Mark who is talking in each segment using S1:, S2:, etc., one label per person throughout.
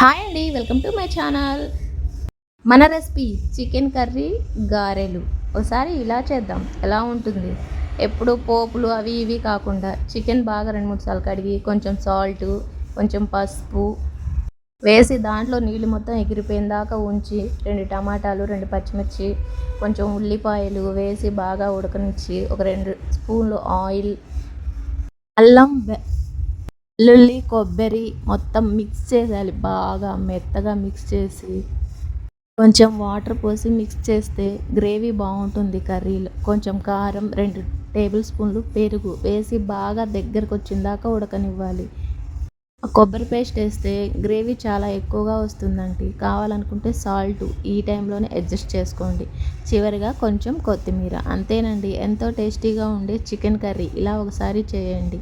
S1: Hi అండి welcome to my channel. మన recipe chicken curry గారెలు. ఒకసారి ఇలా చేద్దాం. ఎలా ఉంటుంది? ఎప్పుడు పోపులు అవి ఇవి కాకుండా చికెన్ బాగా రెండు మూడు సార్లు కడిగి కొంచెం సాల్ట్ కొంచెం పసుపు వేసి దాంట్లో నీళ్ళు మొత్తం ఎగిరిపోయిన దాకా ఉంచి రెండు టమాటాలు రెండు పచ్చిమిర్చి కొంచెం ఉల్లిపాయలు వేసి బాగా ఉడకనిచ్చి ఒక రెండు స్పూన్లు ఆయిల్ అల్లం వెల్లుల్లి కొబ్బరి మొత్తం మిక్స్ చేసేయాలి. బాగా మెత్తగా మిక్స్ చేసి కొంచెం వాటర్ పోసి మిక్స్ చేస్తే గ్రేవీ బాగుంటుంది కర్రీలో. కొంచెం కారం రెండు టేబుల్ స్పూన్లు పెరుగు వేసి బాగా దగ్గరకు వచ్చిందాకా ఉడకనివ్వాలి. కొబ్బరి పేస్ట్ వేస్తే గ్రేవీ చాలా ఎక్కువగా వస్తుందండి. కావాలనుకుంటే సాల్ట్ ఈ టైంలోనే అడ్జస్ట్ చేసుకోండి. చివరిగా కొంచెం కొత్తిమీర. అంతేనండి ఎంతో టేస్టీగా ఉండే చికెన్ కర్రీ ఇలా ఒకసారి చేయండి.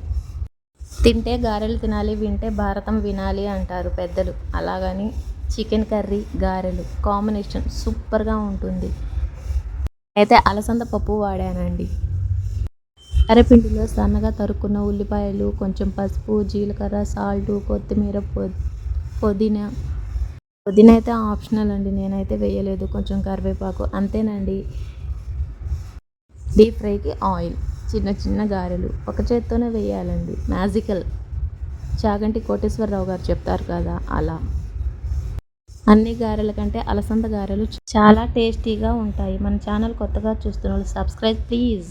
S1: తింటే గారెలు తినాలి వింటే భారతం వినాలి అంటారు పెద్దలు. అలాగని చికెన్ కర్రీ గారెలు కాంబినేషన్ సూపర్గా ఉంటుంది. అయితే అలసంద పప్పు వాడానండి. అరపిండిలో సన్నగా తరుక్కున్న ఉల్లిపాయలు కొంచెం పసుపు జీలకర్ర సాల్ట్ కొత్తిమీర పొ- పుదీనా. పుదీనా అయితే ఆప్షనల్ అండి నేనైతే వేయలేదు. కొంచెం కరివేపాకు అంతేనండి. డీప్ ఫ్రైకి ఆయిల్. చిన్న చిన్న గారెలు ఒక చేత్తోనే వేయాలండి. మ్యాజికల్ చాగంటి కోటేశ్వరరావు గారు చెప్తారు కదా అలా. అన్ని గారెల కంటే అలసంద గారెలు చాలా టేస్టీగా ఉంటాయి. మన ఛానల్ కొత్తగా చూస్తున్న వాళ్ళు సబ్స్క్రైబ్ ప్లీజ్.